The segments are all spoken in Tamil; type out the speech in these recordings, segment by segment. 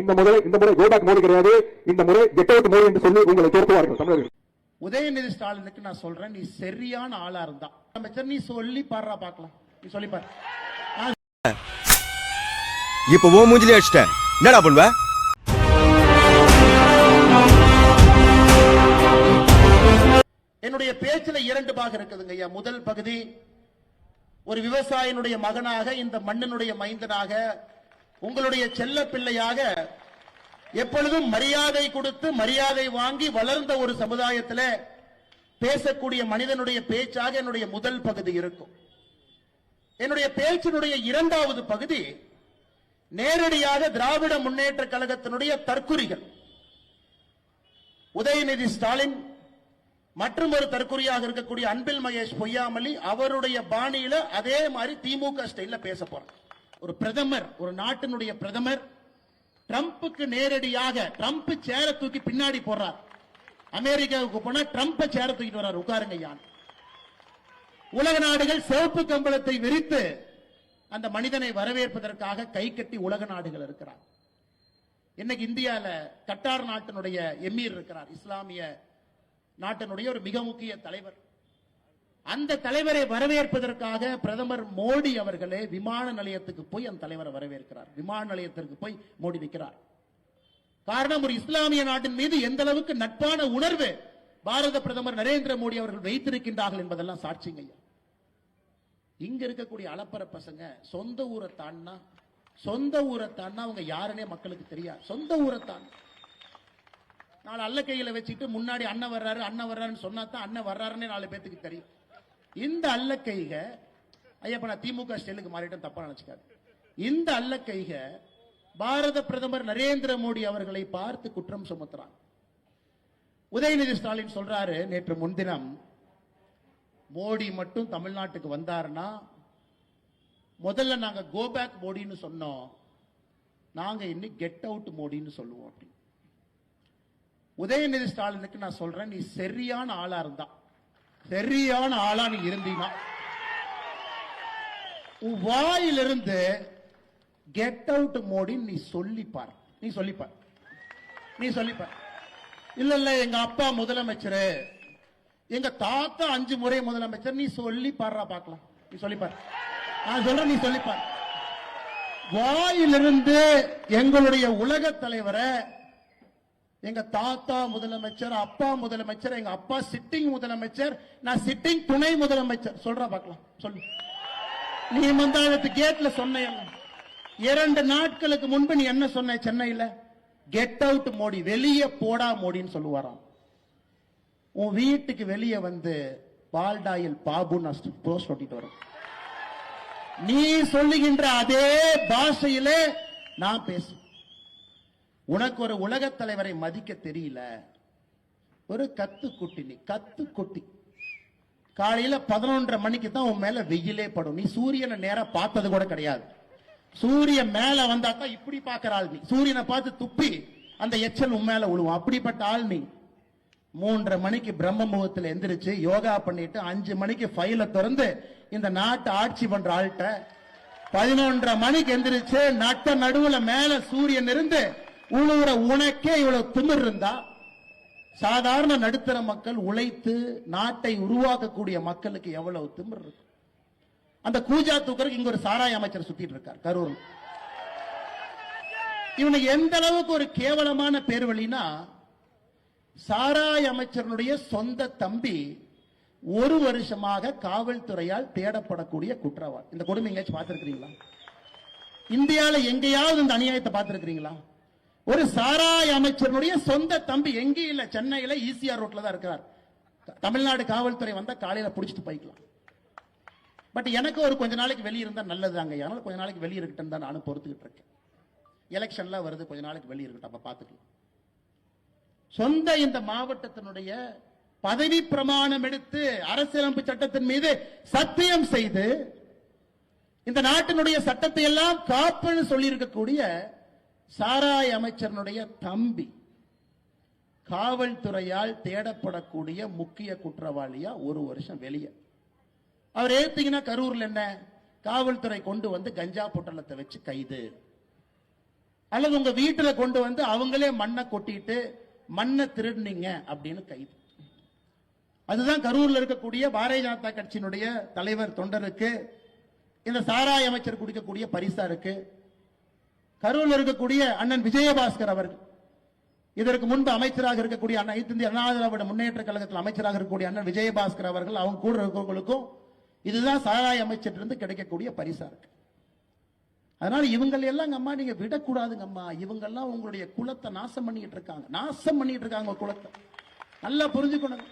இந்த முறை இந்த முறை கோபேக் மோடி கிடையாது. இந்த முறை கெட் அவுட் மோடி என்று சொல்லி உங்களை துரத்துவார்கள் தமிழர்கள். உதயநிதி ஸ்டாலினுக்கு நான் சொல்றேன் நீ சரியான ஆளா இருந்தா. அமைச்சர் நீ சொல்லி பாடுறா பார்க்கலாம். நீ சொல்லி பாரு. இப்ப ஓ மூஞ்சிலே அடிச்சிட்டேன். என்னடா பண்ணுவ? என்னுடைய பேச்சுல இரண்டு பாகம் இருக்குதுங்க ஐயா. முதல் பகுதி ஒரு விவசாயினுடைய மகனாக இந்த மண்ணினுடைய மைந்தனாக உங்களுடைய செல்ல பிள்ளையாக எப்பொழுதும் மரியாதை கொடுத்து மரியாதை வாங்கி வளர்ந்த ஒரு சமுதாயத்துல பேசக்கூடிய மனிதனுடைய பேச்சாக என்னுடைய முதல் பகுதி இருக்கும். என்னுடைய பேச்சினுடைய இரண்டாவது பகுதி நேரடியாக திராவிட முன்னேற்ற கழகத்தினுடைய தற்குறிகள். உதயநிதி ஸ்டாலின் மற்றும் ஒரு தற்குறியாக இருக்கக்கூடிய அன்பில் மகேஷ் பொய்யாமலி அவருடைய பாணியில அதே மாதிரி திமுக ஸ்டைல்ல பேச போறார் ஒரு பிரதமர் ஒரு நாட்டினுடைய பிரதமர் ட்ரம்ப்புக்கு நேரடியாக ட்ரம்ப் சேர தூக்கி பின்னாடி போடுறார். அமெரிக்காவுக்கு போனா ட்ரம்ப் சேர தூக்கிட்டு வர்றார். உட்காருங்க யான் உலக நாடுகள் சிவப்பு கம்பளத்தை விரித்து அந்த மனிதனை வரவேற்பதற்காக கை கட்டி உலக நாடுகள் இருக்கிறார். இன்னைக்கு இந்தியால கட்டார் நாட்டினுடைய எமீர் இருக்கிறார். இஸ்லாமிய நாட்டினுடைய ஒரு மிக முக்கிய தலைவர். அந்த தலைவரை வரவேற்பதற்காக பிரதமர் மோடி அவர்களே விமான நிலையத்துக்கு போய் அந்த தலைவரை வரவேற்கிறார். விமான நிலையத்திற்கு போய் மோடி நிற்கிறார். காரணம் ஒரு இஸ்லாமிய நாட்டின் மீது எந்த அளவுக்கு நட்பான உணர்வு பாரத பிரதமர் நரேந்திர மோடி அவர்கள் வைத்திருக்கின்றார்கள் என்பதெல்லாம் சாட்சிங்க ஐயா. இங்க இருக்கக்கூடிய அலப்பற பசங்க சொந்த ஊரை தாண்டா சொந்த ஊரை தாண்டா அவங்க யாருன்னே மக்களுக்கு தெரியாது. சொந்த ஊரை தான் நாலு அல்ல கையில வச்சுட்டு முன்னாடி அண்ணன் வர்றாரு அண்ணன் வர்றாருன்னு சொன்னா தான் அண்ணன் வர்றாருன்னே நாலு பேத்துக்கு தெரியும். இந்த அல்ல கைக ஐயப்ப நான் திமுக ஸ்டைலுக்கு மாறிட்டோம் தப்பா நினைச்சுக்காது. இந்த அல்ல கைக பாரத பிரதமர் நரேந்திர மோடி அவர்களை பார்த்து குற்றம் சுமத்துறான். உதயநிதி ஸ்டாலின் சொல்றாரு நேற்று முன்தினம் மோடி மட்டும் தமிழ்நாட்டுக்கு வந்தாருன்னா முதல்ல நாங்க கோபேக் மோடின்னு சொன்னோம். நாங்க இன்னும் கெட் அவுட் மோடின்னு சொல்லுவோம் அப்படி. உதயநிதி ஸ்டாலினுக்கு நான் சொல்றேன் நீ சரியான ஆளா இருந்தான் சரியான ஆளா நீ இருந்தீங்கன்னா உன் வாயிலிருந்து கெட் அவுட் மோடின்னு நீ சொல்லிப்பார். நீ சொல்லிப்பார். நீ சொல்லிப்பார். இல்ல இல்ல எங்க அப்பா முதலமைச்சர் எங்க தாத்தா அஞ்சு முறை முதலமைச்சர் நீ சொல்லி பாடுறா பார்க்கலாம். நீ சொல்லிப்பார். நான் சொல்றேன் நீ சொல்லிப்பார். வாயிலிருந்து எங்களுடைய உலக தலைவரை எங்க தாத்தா முதலமைச்சர் அப்பா முதலமைச்சர் எங்க அப்பா சிட்டிங் முதலமைச்சர் நான் சிட்டிங் துணை முதலமைச்சர். சொல்ற பார்க்கலாம். சொல்லு. நீ மந்தாயத்து கேட்ல சொன்ன இரண்டு நாட்களுக்கு முன்பு நீ என்ன சொன்ன சென்னையில? கெட் அவுட் மோடி வெளியே போடா மோடின்னு சொல்லுவாராம். உன் வீட்டுக்கு வெளியே வந்து பால்டாயில் பாபு போஸ்ட் ஒட்டிட்டு வரும் நீ சொல்லுகின்ற அதே பாஷையிலே நான் பேசுவேன் உனக்கு ஒரு உலகத் தலைவரை மதிக்க தெரியல. ஒரு கத்து குட்டி நீ கத்து குட்டி. காலையில பதினொன்றரை மணிக்கு தான் உன் மேல வெயிலே படும். நீ சூரியனை நேரா பார்த்தது கூட கிடையாது. சூரியன் மேல வந்தா தான் இப்படி பாக்குற ஆள் நீ. சூரியனை பார்த்து துப்பி அந்த எச்சல் உன் மேல விழுவும் அப்படிப்பட்ட ஆள் நீ. மூன்றரை மணிக்கு பிரம்ம முகத்துல எந்திரிச்சு யோகா பண்ணிட்டு அஞ்சு மணிக்கு ஃபைல திறந்து இந்த நாட்டை ஆட்சி பண்ற ஆள்கிட்ட பதினொன்றரை மணிக்கு எந்திரிச்சு நட்ட நடுவுல மேல சூரியன் இருந்து உழுவுற உனக்கே இவ்வளவு திமிர் இருந்தா சாதாரண நடுத்தர மக்கள் உழைத்து நாட்டை உருவாக்கக்கூடிய மக்களுக்கு எவ்வளவு திமிர் இருக்கு அந்த கூஜா தூக்கருக்கு இங்க ஒரு சாராய அமைச்சர் சுத்திட்டு இருக்கார் கரூர். இவனுக்கு எந்த அளவுக்கு ஒரு கேவலமான பேர் வழினா சாராய அமைச்சருடைய சொந்த தம்பி ஒரு வருஷமாக காவல்துறையால் தேடப்படக்கூடிய குற்றவாளி. இந்த கொடுமை எங்கேயாச்சும் பார்த்திருக்கிறீங்களா? இந்தியாவில் எங்கேயாவது இந்த அநியாயத்தை பார்த்திருக்கிறீங்களா? ஒரு சாராய அமைச்சருடைய சொந்த தம்பி எங்கேயும் இல்ல சென்னையில ஈசிஆர் ரோட்ல தான் இருக்கிறார் தமிழ்நாடு காவல்துறை வந்தா காலையில புடிச்சிட்டு போய்க்கலாம். பட் எனக்கு ஒரு கொஞ்ச நாளைக்கு வெளியே இருந்தா நல்லதுதாங்க அதனால கொஞ்ச நாளைக்கு வெளியே இருக்கட்டும் தான் நானும் பொறுத்துக்கிட்டு இருக்கேன். எலெக்ஷன்லாம் வருது கொஞ்ச நாளைக்கு வெளியே இருக்கட்டும் அப்ப பாத்துக்கலாம். சொந்த இந்த மாவட்டத்தினுடைய பதவி பிரமாணம் எடுத்து அரசியலமைப்பு சட்டத்தின் மீது சத்தியம் செய்து இந்த நாட்டினுடைய சட்டத்தை எல்லாம் காப்புன்னு சொல்லி இருக்கக்கூடிய சாராய் அமைச்சரனுடைய தம்பி காவல்துறையால் தேடப்படக்கூடிய முக்கிய குற்றவாளியா ஒரு வருஷம் வெளியே. அவர் ஏத்தீங்கன்னா கரூர்ல என்ன? காவல்துறை கொண்டு வந்து கஞ்சா பொட்டலத்தை வச்சு கைது. அல்லது உங்க வீட்டுல கொண்டு வந்து அவங்களே மண்ணை கொட்டிட்டு மண்ணை திருடுனீங்க அப்படின்னு கைது. அதுதான் கரூர்ல இருக்கக்கூடிய பாரதிய ஜனதா கட்சியினுடைய தலைவர் தொண்டருக்கு இந்த சாராய அமைச்சர் குடிக்கக்கூடிய பரிசா இருக்கு. கரூர்ல இருக்கக்கூடிய அண்ணன் விஜயபாஸ்கர் அவர்கள். இதற்கு முன்பு அமைச்சராக இருக்கக்கூடிய அண்ணன் இந்திய அண்ணா திராவிட முன்னேற்ற கழகத்தில் அமைச்சராக இருக்கக்கூடிய அண்ணன் விஜயபாஸ்கர் அவர்கள் அவங்க கூட இருக்கிறவங்களுக்கும் இதுதான் சாராய அமைச்சரிலிருந்து கிடைக்கக்கூடிய பரிசா இருக்கு. அதனால இவங்க எல்லாம் அம்மா நீங்க விடக்கூடாதுங்க அம்மா இவங்கெல்லாம் உங்களுடைய குலத்தை நாசம் பண்ணிட்டு இருக்காங்க. நாசம் பண்ணிட்டு இருக்காங்க குலத்தை. நல்லா புரிஞ்சுக்கணும்.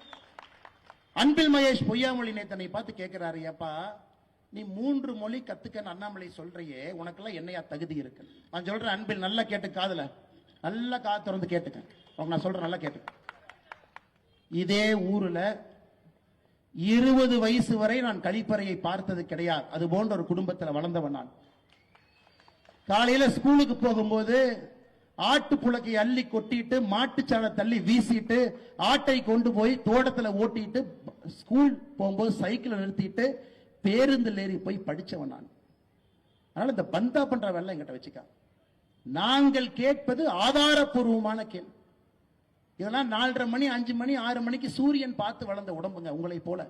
அன்பில் மகேஷ் பொய்யாமொழி நேத்தனை பார்த்து கேட்கிறாரு ஏப்பா நீ மூன்று மொழி கத்துக்கன்னு அண்ணாமலை சொல்றியே உனக்கெல்லாம் என்னையா தகுதி இருக்கு? நான் சொல்றேன் அன்பில் நல்லா கேட்டு காதல. நல்லா காது திறந்து கேட்டுக்க. அவங்க நான் சொல்றேன் நல்லா கேட்டுக்க. இதே ஊர்ல இருபது வயசு வரை நான் கழிப்பறையை பார்த்தது கிடையாது. அது போன்ற ஒரு குடும்பத்தில் வளர்ந்தவன் நான். காலையில ஸ்கூலுக்கு போகும்போது ஆட்டு புழக்கை அள்ளி கொட்டிட்டு மாட்டுச்சாணை தள்ளி வீசிட்டு ஆட்டை கொண்டு போய் தோட்டத்தில் ஓட்டிட்டு ஸ்கூல் போகும்போது சைக்கிளை நிறுத்திட்டு பேருந்தில் ஏறி போய் படித்தவன் நான். அதனால் இந்த பந்தா பண்ற வேலை எங்கிட்ட வச்சுக்கா. நாங்கள் கேட்பது ஆதாரபூர்வமான கேள்வி. இதெல்லாம் நாலரை மணி அஞ்சு மணி ஆறு மணிக்கு சூரியன் பார்த்து வளர்ந்த உடம்புங்க உங்களை போல.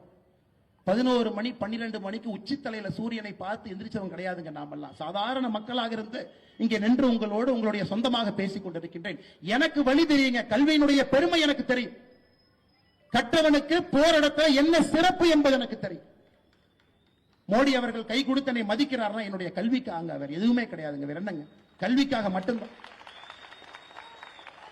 பதினோரு மணி பன்னிரெண்டு மணிக்கு உச்சித்தலையில சூரியனை பார்த்து எந்திரிச்சவன் கிடையாதுங்க நாமெல்லாம். சாதாரண மக்களாக இருந்து இங்கே நின்று உங்களோடு உங்களுடைய சொந்தமாக பேசிக் கொண்டிருக்கின்றேன். எனக்கு வழி தெரியுங்க. கல்வியினுடைய பெருமை எனக்கு தெரியும். கற்றவனுக்கு போரிடத்துல என்ன சிறப்பு என்பது எனக்கு தெரியும். மோடி அவர்கள் கை கொடுத்தனை மதிக்கிறார்னா என்னுடைய கல்விக்காக வேற எதுவுமே கிடையாதுங்க வேற என்னங்க? கல்விக்காக மட்டும்தான்.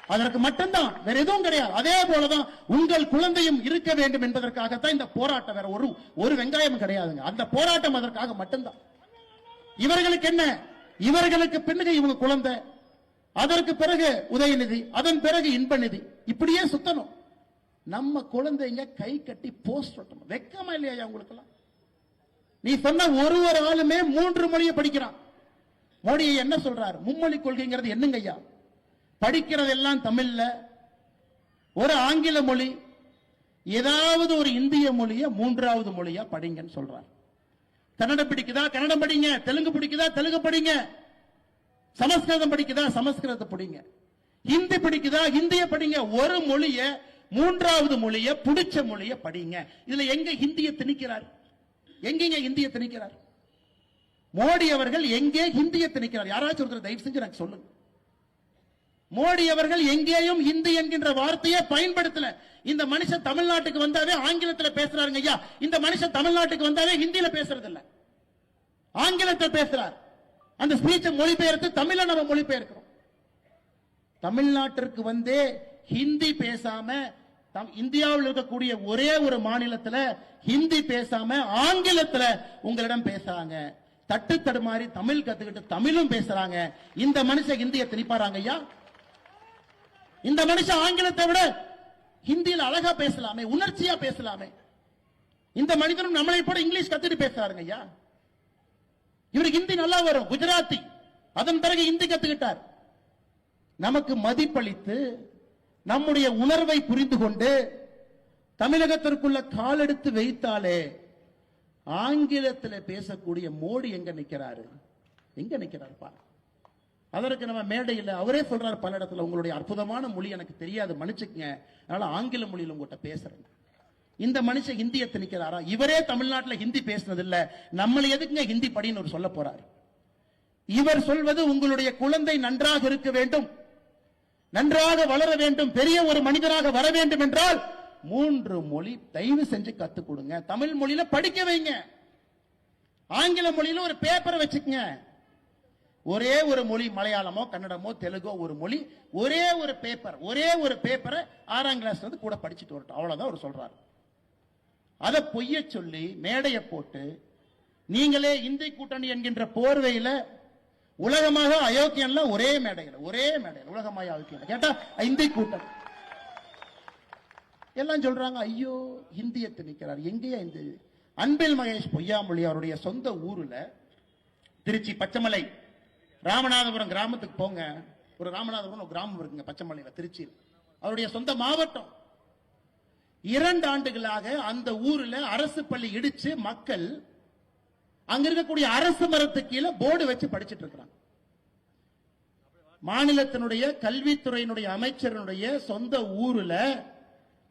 அதற்கு மட்டும்தான் வேற எதுவும் கிடையாது. அதே போலதான் உங்கள் குழந்தையும் இருக்க வேண்டும் என்பதற்காகத்தான் இந்த போராட்டம் வேற ஒரு ஒரு வெங்காயம் கிடையாதுங்க. அந்த போராட்டம் அதற்காக மட்டும்தான். இவர்களுக்கு என்ன? இவர்களுக்கு பின்னுக்கு இவங்க குழந்தை. அதற்கு பிறகு உதயநிதி அதன் பிறகு இன்ப நிதி இப்படியே சுத்தணும். நம்ம குழந்தைங்க கை கட்டி போஸ்ட் ஒட்டணும் வெக்கமா இல்லையா உங்களுக்கு எல்லாம் நீ சொன்ன ஒரு ஒரு ஆளுமே மூன்று மொழியை படிக்கிறான். மோடி என்ன சொல்றார்? மும்மொழி கொள்கைங்கிறது என்னங்க ஐயா? படிக்கிறதெல்லாம் தமிழ்ல. ஒரு ஆங்கில மொழி ஏதாவது ஒரு இந்திய மொழிய மூன்றாவது மொழியா படிங்கன்னு சொல்றார். கன்னடம் பிடிக்குதா? கன்னடம் படிங்க. தெலுங்கு பிடிக்குதா? தெலுங்கு படிங்க. சமஸ்கிருதம் படிக்குதா? சமஸ்கிருதத்தை படிங்க. ஹிந்தி பிடிக்குதா? ஹிந்திய படிங்க. ஒரு மொழிய மூன்றாவது மொழிய பிடிச்ச மொழிய படிங்க. இதுல எங்க ஹிந்திய திணிக்கிறார்? எங்கெங்க இந்திய திணிக்கிறார்? மோடி அவர்கள் எங்கே ஹிந்திய திணிக்கிறார்? யாராச்சும் ஒருத்தர் தயவு செஞ்சு எனக்கு சொல்லுங்க. மோடி அவர்கள் எங்கேயும் ஹிந்தி என்கின்ற வார்த்தையை பயன்படுத்தல. இந்த மனுஷன் தமிழ்நாட்டுக்கு வந்தாவே ஆங்கிலத்துல பேசுறாருங்க ஐயா. இந்த மனுஷன் தமிழ்நாட்டுக்கு வந்தாவே ஹிந்தியில பேசுறது இல்ல ஆங்கிலத்தில் பேசுறார். அந்த ஸ்பீச்சை மொழிபெயர்த்து தமிழ நம்ம மொழிபெயர்க்கிறோம். தமிழ்நாட்டிற்கு வந்தே ஹிந்தி பேசாம இந்தியாவில் இருக்கக்கூடிய ஒரே ஒரு மாநிலத்துல ஹிந்தி பேசாம ஆங்கிலத்துல உங்களிடம் பேசுறாங்க. தட்டு தடுமாறி தமிழ் கத்துக்கிட்டு தமிழும் பேசுறாங்க. இந்த மனுஷன் ஹிந்தியை திணிப்பாராங்க ஐயா? இந்த மனுஷன் ஆங்கிலத்தை விட ஹிந்தியில் அழகா பேசலாமே உணர்ச்சியா பேசலாமே. இந்த மனிதனும் நம்மளை போட இங்கிலீஷ் கத்துட்டு பேசுறாருங்க ஐயா? இவருக்கு ஹிந்தி நல்லா வரும் குஜராத்தி. அதன் பிறகு ஹிந்தி கத்துக்கிட்டார். நமக்கு மதிப்பளித்து நம்முடைய உணர்வை புரிந்து கொண்டு தமிழகத்திற்குள்ள காலெடுத்து வைத்தாலே ஆங்கிலத்தில் பேசக்கூடிய மோடி எங்க நிற்கிறாரு எங்க நிற்கிறார் பா அதற்கு நம்ம மேடையில் அவரே சொல்றாரு பல இடத்துல உங்களுடைய அற்புதமான மொழி எனக்கு தெரியாது மன்னிச்சுக்கங்க. அதனால ஆங்கில மொழியில் உங்கள்கிட்ட பேசுறேன். இந்த மனுஷன் ஹிந்தியை திணிக்கிறாரா இவரே தமிழ்நாட்டில் ஹிந்தி பேசுனது இல்ல நம்மளை எதுக்குங்க ஹிந்தி படின்னு ஒரு சொல்ல போறாரு? இவர் சொல்வது உங்களுடைய குழந்தை நன்றாக இருக்க வேண்டும். நன்றாக வளர வேண்டும் பெரிய ஒரு மனிதராக வர வேண்டும் என்றால் மூன்று மொழி தயவு செஞ்சு கத்துக் கொடுங்க. தமிழ் மொழியில படிக்க வைங்க. ஆங்கில மொழியில ஒரு பேப்பரை வச்சுக்கங்க. ஒரே ஒரு மொழி மலையாளமோ கன்னடமோ தெலுங்கோ ஒரு மொழி ஒரே ஒரு பேப்பர் ஒரே ஒரு பேப்பரை ஆறாம் கிளாஸ்ல இருந்து கூட படிச்சுட்டு வரட்டும். அவ்வளவுதான் அவர் சொல்றாரு. அதை பொய்ய சொல்லி மேடையை போட்டு நீங்களே இந்தி கூட்டணி என்கின்ற போர்வையில உலகமாக அயோக்கியன்ல ஒரே மேடையில் ஒரே மேடையில் உலகமாக அயோக்கியன் கேட்டா இந்தி கூட்டம். எல்லாம் சொல்றாங்க ஐயோ ஹிந்தியை திணிக்கிறார் எங்கேயா இந்த அன்பில் மகேஷ் பொய்யாமொழி அவருடைய சொந்த ஊர்ல திருச்சி பச்சைமலை ராமநாதபுரம் கிராமத்துக்கு போங்க. ஒரு ராமநாதபுரம் ஒரு கிராமம் இருக்குங்க பச்சைமலையில திருச்சியில். அவருடைய சொந்த மாவட்டம். இரண்டு ஆண்டுகளாக அந்த ஊர்ல அரசு பள்ளி இடிச்சு மக்கள் அங்க இருக்கக்கூடிய அரசு மரத்து கீழே போர்டு வச்சு படிச்சிட்டு இருக்கிறாங்க மாநிலத்தினுடைய கல்வித்துறையினுடைய அமைச்சரினுடைய சொந்த ஊர்ல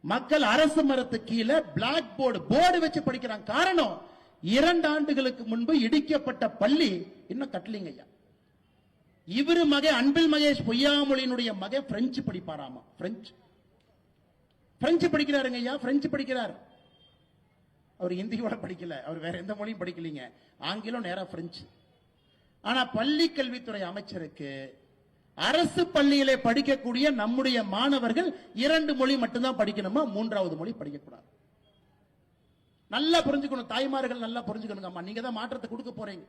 மக்கள் அரசு மரத்து கீழே பிளாக் போர்டு போர்டு வச்சு படிக்கிறாங்க காரணம் இரண்டு ஆண்டுகளுக்கு முன்பு இடிக்கப்பட்ட பள்ளி இன்னும் கட்டலிங்க ஐயா. இவரு மகை அன்பில் மகேஷ் பொய்யாமொழியினுடைய மகை பிரெஞ்சு படிப்பாராமா? பிரெஞ்சு பிரெஞ்சு படிக்கிறாருங்க ஐயா பிரெஞ்சு படிக்கிறார். அவர் ஹிந்தி கூட படிக்கல. அவர் வேற எந்த மொழியும் படிக்கலீங்க. ஆங்கிலம் நேராக பிரெஞ்சு ஆனா பள்ளி கல்வித்துறை அமைச்சருக்கு அரசு பள்ளியிலே படிக்கக்கூடிய நம்முடைய மாணவர்கள் இரண்டு மொழி மட்டும்தான் படிக்கணுமா? மூன்றாவது மொழி படிக்கக்கூடாது. நல்லா புரிஞ்சுக்கணும். தாய்மார்கள் நல்லா புரிஞ்சுக்கணுங்க அம்மா நீங்க தான் மாற்றத்தை கொடுக்க போறீங்க.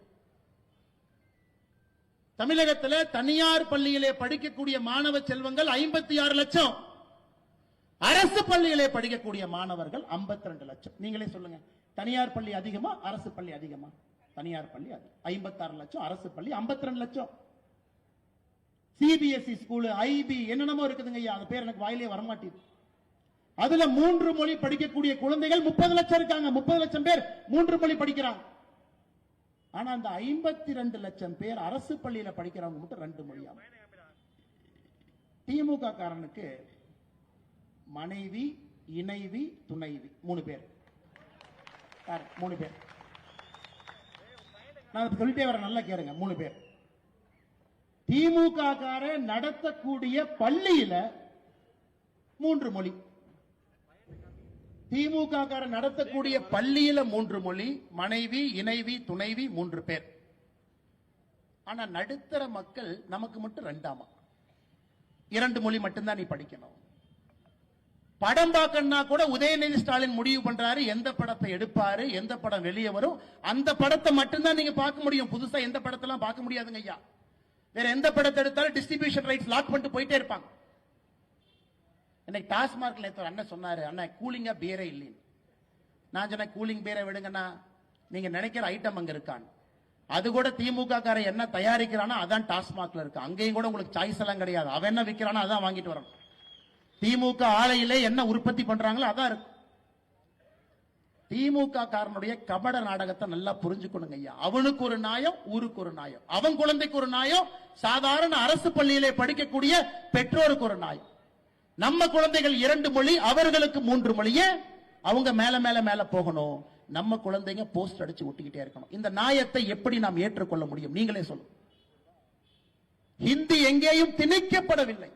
தமிழகத்தில் தனியார் பள்ளியிலே படிக்கக்கூடிய மாணவ செல்வங்கள் ஐம்பத்தி ஆறு லட்சம். அரசு பள்ளியிலே படிக்கக்கூடிய மாணவர்கள் 52 லட்சம். நீங்களே சொல்லுங்க. தனியார் பள்ளி அதிகமா அரசு பள்ளி அதிகமா? தனியார் பள்ளி ஐம்பத்தாறு லட்சம் அரசு பள்ளி 52 லட்சம். சிபிஎஸ்இ ஸ்கூலு ஐபி என்னென்னமோ இருக்குதுங்க ஐயா. அந்த பேர் எனக்கு வாயிலே வரமாட்டேது. அதுல மூன்று மொழி படிக்கக்கூடிய குழந்தைகள் முப்பது லட்சம் இருக்காங்க. முப்பது லட்சம் பேர் மூன்று மொழி படிக்கிறாங்க. ஆனா அந்த ஐம்பத்தி ரெண்டு லட்சம் பேர் அரசு பள்ளியில படிக்கிறவங்க மட்டும் ரெண்டு மொழியா? திமுக காரனுக்கு மனைவி இணைவி துணைவி. மூணு பேர். மூணு பேர். நான் சொல்லிட்டே வர நல்லா கேளுங்க. மூணு பேர். திமுக கார நடத்தக்கூடிய பள்ளியில மூன்று மொழி. திமுக கார நடத்தக்கூடிய பள்ளியில மூன்று மொழி. மனைவி இணைவி துணைவி மூன்று பேர். ஆனா நடுத்தர மக்கள் நமக்கு மட்டும் ரெண்டாமா? இரண்டு மொழி மட்டும்தான் நீ படிக்கணும். படம் பார்க்கணும்னா கூட உதயநிதி ஸ்டாலின் முடிவு பண்றாரு. எந்த படத்தை எடுப்பாரு? எந்த படம் வெளியே வரும்? அந்த படத்தை மட்டும்தான் நீங்க பார்க்க முடியும். புதுசா எந்த படத்தெல்லாம் பார்க்க முடியாதுங்க ஐயா. வேற எந்த படத்தை எடுத்தாலும் டிஸ்ட்ரிபியூஷன் ரைட்ஸ் லாக் பண்ணிட்டு போயிட்டே இருப்பாங்க. இன்னைக்கு டாஸ்மார்க்ல நேத்து ஒரு அண்ணன் சொன்னாரு அண்ணன் கூலிங்கா பேரே இல்லைன்னு. நான் சொன்னேன் கூலிங் பேரை விடுங்கண்ணா. நீங்க நினைக்கிற ஐட்டம் அங்க இருக்கான்னு. அது கூட திமுக காரன் என்ன தயாரிக்கிறானோ அதான் டாஸ்மார்க்ல இருக்கு. அங்கேயும் கூட உங்களுக்கு சாய்ஸ் எல்லாம் கிடையாது. அவன் என்ன விற்கிறானோ அதான் வாங்கிட்டு வரணும். திமுக ஆலையிலே என்ன உற்பத்தி பண்றாங்களோ அதான் இருக்கும் திமுக காரனுடைய கபட நாடகத்தை நல்லா புரிஞ்சுக்கணுங்க ஐயா. அவனுக்கு ஒரு நாயம் ஊருக்கு ஒரு நாயம். அவன் குழந்தைக்கு ஒரு நாயம் சாதாரண அரசு பள்ளியிலே படிக்கக்கூடிய பெற்றோருக்கு ஒரு நாயம். நம்ம குழந்தைகள் இரண்டு மொழி அவர்களுக்கு மூன்று மொழியே அவங்க மேல மேல மேல போகணும். நம்ம குழந்தைங்க போஸ்ட் அடிச்சு ஒட்டிக்கிட்டே இருக்கணும். இந்த நாயத்தை எப்படி நாம் ஏற்றுக்கொள்ள முடியும்? நீங்களே சொல்லுங்க. ஹிந்தி எங்கேயும் திணிக்கப்படவில்லை.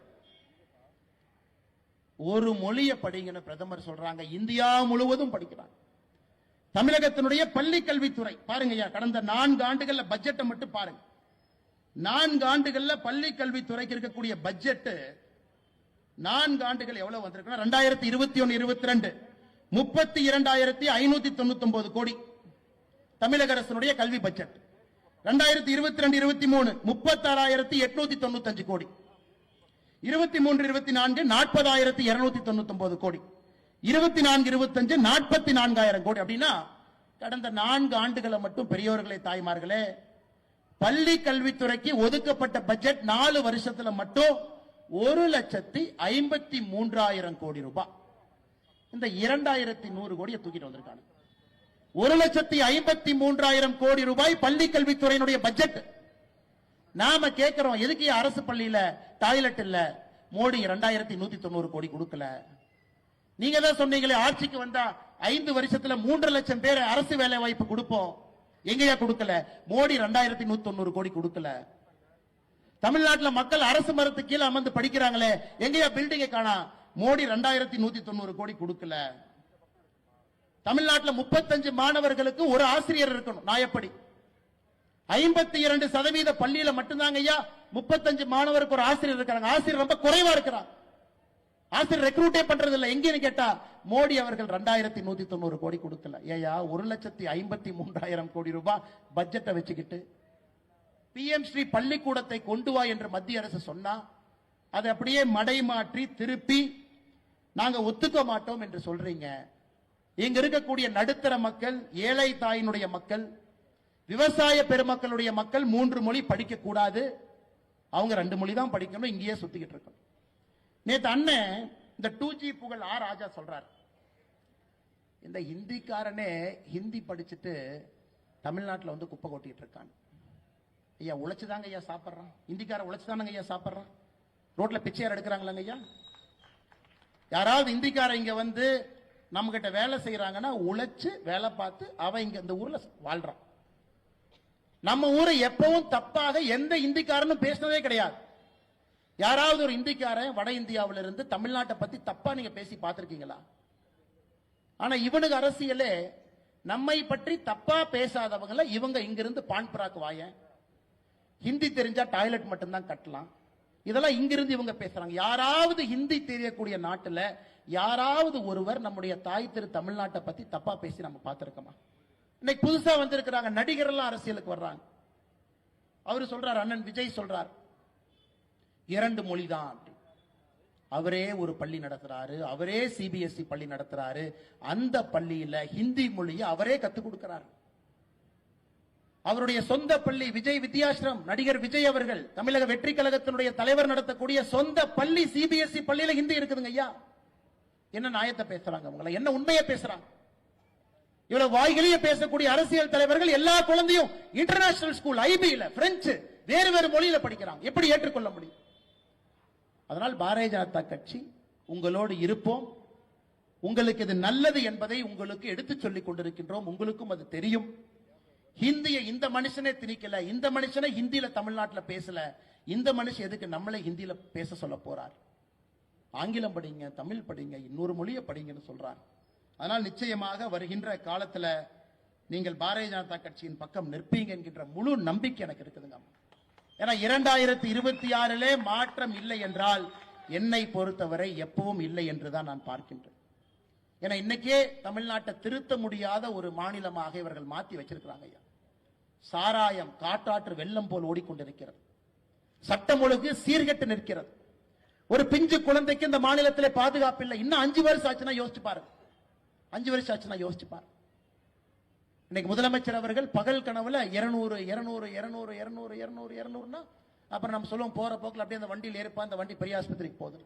ஒரு மொழியை படிங்கன்னு பிரதமர் சொல்றாங்க. இந்தியா முழுவதும் படிக்கிறாங்க. தமிழகத்தினுடைய பள்ளி கல்வித்துறை பாருங்கய்யா கடந்த நான்கு ஆண்டுகள்ல பட்ஜெட்டை மட்டும் பாருங்க. நான்கு ஆண்டுகள்ல பள்ளி கல்வித்துறைக்கு இருக்கக்கூடிய பட்ஜெட் நான்கு ஆண்டுகள் எவ்வளவு வந்திருக்குன்னா ரெண்டாயிரத்தி இருபத்தி ஒன்னு இருபத்தி ரெண்டு. முப்பத்தி இரண்டாயிரத்தி ஐநூத்தி தொண்ணூத்தி ஒன்பது கோடி. தமிழக அரசினுடைய கல்வி பட்ஜெட் ரெண்டாயிரத்தி இருபத்தி ரெண்டு இருபத்தி மூணு முப்பத்தாறாயிரத்தி எட்நூத்தி தொண்ணூத்தி அஞ்சு கோடி. இருபத்தி மூன்று இருபத்தி நான்கு நாற்பதாயிரத்தி இருநூத்தி தொண்ணூத்தி ஒன்பது கோடி. இருபத்தி நான்கு இருபத்தஞ்சு நாற்பத்தி நான்காயிரம் கோடி. அப்படின்னா கடந்த நான்கு ஆண்டுகளை மட்டும் பெரியவர்களே தாய்மார்களே பள்ளி கல்வித்துறைக்கு ஒதுக்கப்பட்ட பட்ஜெட் நாலு வருஷத்துல மட்டும் ஒரு லட்சத்தி ஐம்பத்தி மூன்றாயிரம் கோடி ரூபாய். இந்த இரண்டாயிரத்தி நூறு கோடியை தூக்கிட்டு வந்திருக்காங்க. ஒரு லட்சத்தி ஐம்பத்தி மூன்றாயிரம் கோடி ரூபாய் பள்ளி கல்வித்துறையினுடைய பட்ஜெட். நாம கேட்கிறோம் எதுக்கு அரசு பள்ளியில டாய்லெட் இல்ல? மோடி ரெண்டாயிரத்தி நூத்தி தொண்ணூறு கோடி கொடுக்கல. நீங்க தான் சொன்னீங்களே ஆட்சிக்கு வந்தா ஐந்து வருஷத்துல மூன்று லட்சம் பேர் அரசு வேலை வாய்ப்பு கொடுப்போம். எங்கயா கொடுக்கல? மோடி ரெண்டாயிரத்தி நூத்தி தொண்ணூறு கோடி கொடுக்கல. தமிழ்நாட்டில் மக்கள் அரசு மரத்து கீழே அமர்ந்து படிக்கிறாங்களே எங்கயா பில்டிங்கை காணா? மோடி ரெண்டாயிரத்தி நூத்தி தொண்ணூறு கோடி கொடுக்கல. தமிழ்நாட்டில் முப்பத்தஞ்சு மாணவர்களுக்கு ஒரு ஆசிரியர் இருக்கணும். நான் எப்படி? ஐம்பத்தி இரண்டு சதவீத பள்ளியில மட்டும்தாங்க ஐயா. முப்பத்தஞ்சு மாணவருக்கு ஒரு ஆசிரியர் இருக்காங்க. ஆசிரியர் ரொம்ப குறைவா இருக்கிறாங்க ஆசிரியர் ரெக்ரூட்டே பண்றது இல்லை எங்கன்னு கேட்டா மோடி அவர்கள் ரெண்டாயிரத்தி நூத்தி தொண்ணூறு கோடி கொடுக்கல. ஏயா ஒரு லட்சத்தி ஐம்பத்தி மூன்றாயிரம் கோடி ரூபாய் பட்ஜெட்டை வச்சுக்கிட்டு பிஎம் ஸ்ரீ பள்ளிக்கூடத்தை கொண்டு வா என்று மத்திய அரசு சொன்னா அதை அப்படியே மடை மாற்றி திருப்பி நாங்க ஒத்துக்க மாட்டோம் என்று சொல்றீங்க. இங்க இருக்கக்கூடிய நடுத்தர மக்கள் ஏழை தாயினுடைய மக்கள் விவசாய பெருமக்களுடைய மக்கள் மூன்று மொழி படிக்க கூடாது அவங்க ரெண்டு மொழி தான் படிக்கணும் இங்கேயே சுத்திக்கிட்டு இருக்கணும் நேற்று அண்ணன் இந்த டூ ஜி புகழ் ஆ ராஜா சொல்றார். இந்த ஹிந்திக்காரனே ஹிந்தி படிச்சுட்டு தமிழ்நாட்டில் வந்து குப்பை கொட்டிட்டு இருக்கான். ஐயா உழைச்சுதாங்க ஐயா சாப்பிட்றான். ஹிந்திக்காரன் உழைச்சுதானங்க ஐயா சாப்பிட்றான். ரோட்ல பிச்சையார் எடுக்கிறாங்களாங்க ஐயா? யாராவது இந்திக்கார இங்க வந்து நம்ம கிட்ட வேலை செய்யறாங்கன்னா உழைச்சு வேலை பார்த்து அவன் இங்க இந்த ஊர்ல வாழ்றான். நம்ம ஊரை எப்பவும் தப்பாக எந்த இந்திக்காரனும் பேசினதே கிடையாது. யாராவது ஒரு இந்திக்காரன் வட இந்தியாவில இருந்து தமிழ்நாட்டை பத்தி தப்பா நீங்க பேசி பார்த்திருக்கீங்களா? ஆனா இவனுக்கு அரசியலே நம்மை பற்றி தப்பா பேசாதவங்கள இவங்க இங்கிருந்து பான் வாயன் ஹிந்தி தெரிஞ்சா டாய்லெட் மட்டும்தான் கட்டலாம். இதெல்லாம் இங்கிருந்து இவங்க பேசுறாங்க. யாராவது ஹிந்தி தெரியக்கூடிய நாட்டுல யாராவது ஒருவர் நம்முடைய தாய் திரு தமிழ்நாட்டை பத்தி தப்பா பேசி நம்ம பார்த்திருக்கோமா? இன்னைக்கு புதுசா வந்திருக்கிறாங்க நடிகர் எல்லாம் அரசியலுக்கு வர்றாங்க. அவரு சொல்றார் அண்ணன் விஜய் சொல்றார் இரண்டு மொழிதான் அப்படி. அவரே ஒரு பள்ளி நடத்துறாரு அவரே சிபிஎஸ்இ பள்ளி நடத்துறாரு அந்த பள்ளியில ஹிந்தி மொழியை அவரே கத்துக் கொடுக்கிறார். அவருடைய சொந்த பள்ளி விஜய் வித்யாசிரம் நடிகர் விஜய் அவர்கள் தமிழக வெற்றி கழகத்தினுடைய தலைவர் நடத்தக்கூடிய சொந்த பள்ளி சிபிஎஸ்இ பள்ளியில ஹிந்தி இருக்குதுங்க ஐயா. என்ன நியாயத்தை பேசுறாங்க உங்களை? என்ன உண்மையை பேசுறாங்க? இவ்வளவு வாய்களையே பேசக்கூடிய அரசியல் தலைவர்கள் எல்லா குழந்தையும் இன்டர்நேஷனல் ஸ்கூல் ஐபியில பிரெஞ்சு வேறு வேறு மொழியில படிக்கிறாங்க. எப்படி ஏற்றுக்கொள்ள முடியும்? அதனால் பாரதிய ஜனதா கட்சி உங்களோடு இருப்போம். உங்களுக்கு இது நல்லது என்பதை உங்களுக்கு எடுத்து சொல்லிக் கொண்டிருக்கின்றோம். உங்களுக்கும் அது தெரியும். ஹிந்தியை இந்த மனுஷனே திணிக்கல இந்த மனுஷனே ஹிந்தியில தமிழ்நாட்டுல பேசல. இந்த மனுஷன் எதுக்கு நம்மளே ஹிந்தியில பேச சொல்ல போறார்? ஆங்கிலம் படிங்க தமிழ் படிங்க இன்னொரு மொழியை படிங்கன்னு சொல்றார். அதனால் நிச்சயமாக வருகின்ற காலத்தில் நீங்கள் பாரதிய ஜனதா கட்சியின் பக்கம் நிற்பீங்க என்கின்ற முழு நம்பிக்கை எனக்கு இருக்குதுங்க ஏன்னா இரண்டாயிரத்தி இருபத்தி ஆறிலே மாற்றம் இல்லை என்றால் என்னை பொறுத்தவரை எப்பவும் இல்லை என்றுதான் நான் பார்க்கின்றேன். ஏன்னா இன்னைக்கே தமிழ்நாட்டை திருத்த முடியாத ஒரு மாநிலமாக இவர்கள் மாத்தி வச்சிருக்கிறாங்க ஐயா. சாராயம் காட்டாற்று வெள்ளம் போல் ஓடிக்கொண்டிருக்கிறது. சட்டம் ஒழுங்கு சீர்கெட்டு நிற்கிறது. ஒரு பிஞ்சு குழந்தைக்கு இந்த மாநிலத்திலே பாதுகாப்பு இல்லை. இன்னும் அஞ்சு வருஷம் ஆச்சுன்னா யோசிச்சு பாருங்க. அஞ்சு வருஷம் ஆச்சுன்னா நான் யோசிச்சுப்பார் இன்னைக்கு முதலமைச்சர் அவர்கள் பகல் கனவுல இருநூறு இருநூறு இருநூறு இருநூறு இருநூறு இருநூறுனா அப்புறம் நம்ம சொல்லுவோம் போற போக்கில் அப்படியே அந்த வண்டியில் ஏறிப்பா அந்த வண்டி பெரிய ஆஸ்பத்திரிக்கு போகுது.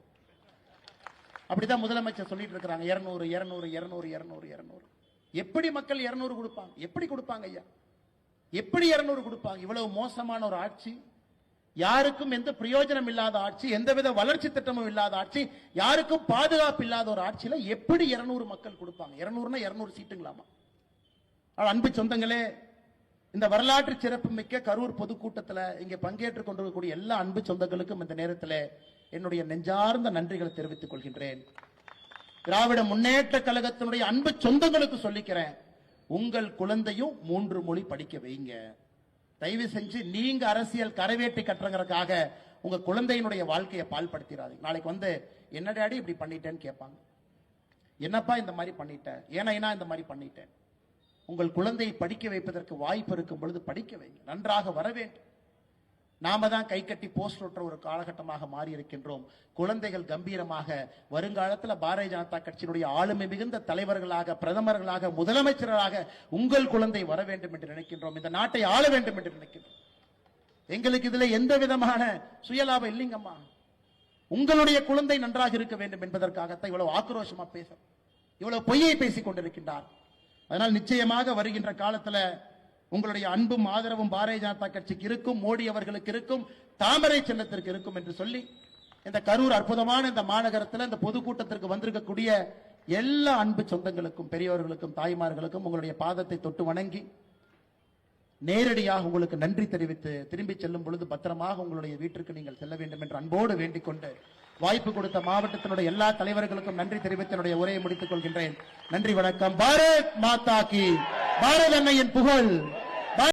அப்படிதான் முதலமைச்சர் சொல்லிட்டு இருக்கிறாங்க இருநூறு இருநூறு இருநூறு இருநூறு இருநூறு. எப்படி மக்கள் இருநூறு கொடுப்பாங்க? எப்படி கொடுப்பாங்க ஐயா? எப்படி இருநூறு கொடுப்பாங்க? இவ்வளவு மோசமான ஒரு ஆட்சி யாருக்கும் எந்த பிரயோஜனம் இல்லாத ஆட்சி எந்தவித வளர்ச்சி திட்டமும் இல்லாத ஆட்சி யாருக்கும் பாதுகாப்பு இல்லாத ஒரு ஆட்சியில எப்படி இருநூறு மக்கள் கொடுப்பாங்க? இருநூறுனா இருநூறு சீட்டுங்களாமா? அன்பு சொந்தங்களே இந்த வரலாற்று சிறப்புமிக்க கரூர் பொதுக்கூட்டத்தில் இங்கே பங்கேற்றுக் கொண்டிருக்கக்கூடிய எல்லா அன்பு சொந்தங்களுக்கும் இந்த நேரத்தில் என்னுடைய நெஞ்சார்ந்த நன்றிகளை தெரிவித்துக் கொள்கின்றேன். திராவிட முன்னேற்ற கழகத்தினுடைய அன்பு சொந்தங்களுக்கு சொல்லிக்கிறேன் உங்கள் குழந்தையும் மூன்று மொழி படிக்க வைங்க. தயவு செஞ்சு நீங்க அரசியல் கரவேட்டி கட்டுறங்கிறதுக்காக உங்க குழந்தையினுடைய வாழ்க்கையை பால்படுத்திடாதீங்க. நாளைக்கு வந்து என்ன டேடி இப்படி பண்ணிட்டேன்னு கேட்பாங்க. என்னப்பா இந்த மாதிரி பண்ணிட்டேன் ஏனைனா இந்த மாதிரி பண்ணிட்டேன். உங்கள் குழந்தையை படிக்க வைப்பதற்கு வாய்ப்பு இருக்கும் பொழுது படிக்க வைங்க. நன்றாக வர வேண்டும். நாம தான் கை கட்டி போஸ்ட் ஒட்டுற ஒரு காலகட்டமாக மாறி இருக்கின்றோம். குழந்தைகள் கம்பீரமாக வருங்காலத்தில் பாரதிய ஜனதா கட்சியினுடைய ஆளுமை மிகுந்த தலைவர்களாக பிரதமர்களாக முதலமைச்சராக உங்கள் குழந்தை வர வேண்டும் என்று நினைக்கின்றோம். இந்த நாட்டை ஆள வேண்டும் என்று நினைக்கின்றோம். எங்களுக்கு இதுல எந்த விதமான சுயலாபம் இல்லைங்கம்மா. உங்களுடைய குழந்தை நன்றாக இருக்க வேண்டும் என்பதற்காகத்தான் இவ்வளவு ஆக்ரோஷமா பேச இவ்வளவு பொய்யை பேசிக் கொண்டிருக்கின்றார். அதனால் நிச்சயமாக வருகின்ற காலத்துல உங்களுடைய அன்பும் ஆதரவும் பாரதிய ஜனதா கட்சிக்கு இருக்கும் மோடி அவர்களுக்கு இருக்கும் தாமரை சின்னத்திற்கு இருக்கும் என்று சொல்லி இந்த கரூர் அற்புதமான இந்த மாநகரத்தில் இந்த பொதுக்கூட்டத்திற்கு வந்திருக்கக்கூடிய எல்லா அன்பு சொந்தங்களுக்கும் பெரியவர்களுக்கும் தாய்மார்களுக்கும் உங்களுடைய பாதத்தை தொட்டு வணங்கி நேரடியாக உங்களுக்கு நன்றி தெரிவித்து திரும்பி செல்லும் பொழுது பத்திரமாக உங்களுடைய வீட்டிற்கு நீங்கள் செல்ல வேண்டும் என்று அன்போடு வேண்டிக் கொண்டு வாய்ப்பு கொடுத்த மாவட்டத்தினுடைய எல்லா தலைவர்களுக்கும் நன்றி தெரிவித்து என்னுடைய உரையை முடித்துக் கொள்கின்றேன். நன்றி வணக்கம். பாரத் மாதா கி. பாரத் அன்னையின் புகழ்.